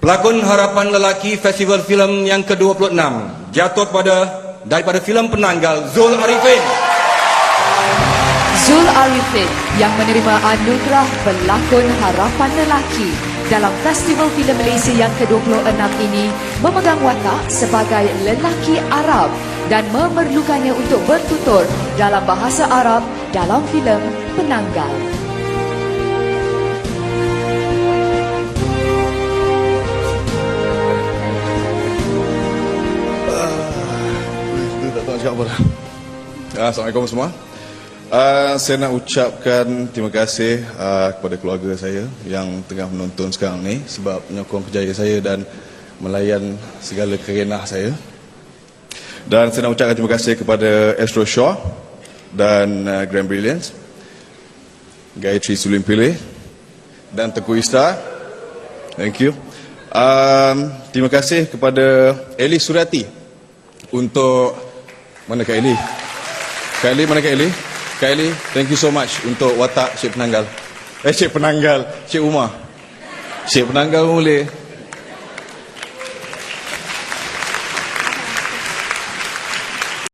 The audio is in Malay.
Pelakon harapan lelaki Festival Filem yang ke-26 jatuh pada daripada filem Penanggal Zul Arifin. Zul Arifin yang menerima anugerah pelakon harapan lelaki dalam Festival Filem Malaysia yang ke-26 ini memegang watak sebagai lelaki Arab dan memerlukannya untuk bertutur dalam bahasa Arab dalam filem Penanggal. Cakap apa. Ah, Assalamualaikum semua. Uh, saya nak ucapkan terima kasih uh, kepada keluarga saya yang tengah menonton sekarang ni sebab menyokong kerjaya saya dan melayan segala kerenah saya. Dan saya nak ucapkan terima kasih kepada Astro Shaw dan uh, Grand Brilliance, Gayatri Sulim Pilih dan Tengku Ista. Thank you. Um, terima kasih kepada Eli Surati untuk mana Kak Eli? Kak Eli, mana Kak Eli? Kak Eli, thank you so much untuk watak Cik Penanggal. Eh, Cik Penanggal, Cik Umar. Cik Penanggal boleh.